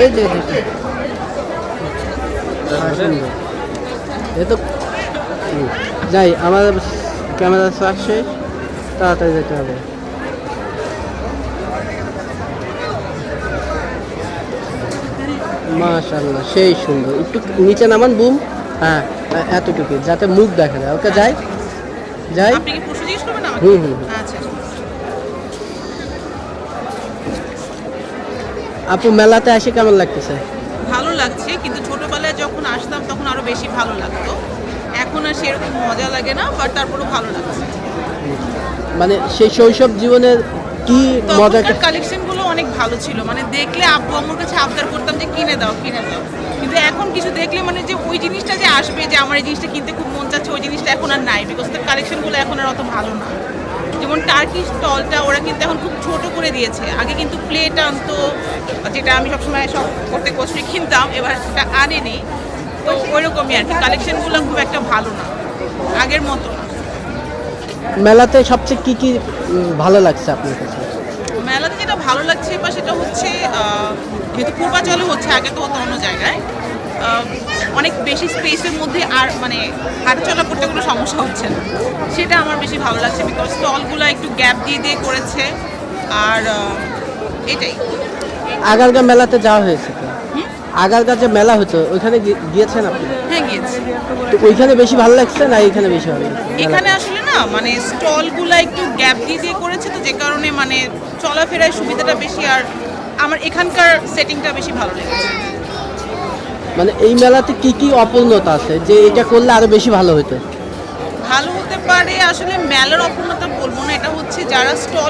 এ তো যাই আমার ক্যামেরা চার্জ শেষ তাড়াতাড়ি যেতে হবে। মাশাল্লাহ সেই সুন্দর। একটু নিচে নামান বুম। হ্যাঁ হ্যাঁ, এতটুকু যাতে মুখ দেখা যায় ওকে যাই। যাই। আপনি কি পশু জিজ্ঞেস করবেন আমাকে? হুম হুম হুম। আচ্ছা। আপু মেলাতে আসে কেমন লাগতেছে? ভালো লাগছে কিন্তু ছোটবেলায় যখন আসতাম তখন আরও বেশি ভালো লাগতো। এখন আর সেরকম মজা লাগে না বাট তারপরে ভালো লাগছে। মানে সেই শৈশব জীবনের কি মজা কালেকশনগুলো অনেক ভালো ছিল। মানে দেখলে আব্বু আম্মুর কাছে আবদার করতাম যে কিনে দাও কিনে দাও। কিন্তু এখন কিছু দেখলে মানে যে ওই জিনিসটা যে আসবে যে আমার এই জিনিসটা কিনতে খুব মন চাচ্ছে ওই জিনিসটা এখন আর নাই। বিকজ তার কালেকশনগুলো এখন আর অত ভালো না। যেমন টার্কি স্টলটা ওরা কিন্তু এখন খুব ছোট করে দিয়েছে। আগে কিন্তু প্লেট আনতো যেটা আমি সবসময় সব প্রত্যেক বছরই কিনতাম এবার সেটা আনেনি। তো ওইরকমই আর কি কালেকশনগুলো খুব একটা ভালো না আগের মতো না। মেলাতে সবচেয়ে কি কি ভালো লাগছে আপনার কাছে? মেলাতে যেটা ভালো লাগছে বা সেটা হচ্ছে যেহেতু পূর্বাচলে হচ্ছে আগে তো অন্য জায়গায় অনেক বেশি স্পেসের মধ্যে আর মানে হাঁটাচলা করতে কোনো সমস্যা হচ্ছে না। সেটা আমার বেশি ভালো লাগছে বিকজ স্টলগুলো একটু গ্যাপ দিয়ে দিয়ে করেছে। আর এটাই। আগারগা মেলাতে যাওয়া হয়েছে। তো আগারগা যে মেলা হতো ওইখানে গিয়েছেন আপনি? হ্যাঁ গিয়েছি। তো ওইখানে বেশি ভালো লাগছে না এখানে বেশি ভালো এখানে আসলে না মানে স্টলগুলো একটু গ্যাপ দিয়ে দিয়ে করেছে তো যে কারণে মানে চলাফেরায় সুবিধাটা বেশি আর আমার এখানকার সেটিংটা বেশি ভালো লেগেছে। মানে এই মেলাতে কি কি অপূর্ণতা আছে? যে এটা করলে আরও বেশি ভালো হতো। ভালো হতে পারে আসলে মেলার অপূর্ণতা বলব না এটা হচ্ছে যারা স্টল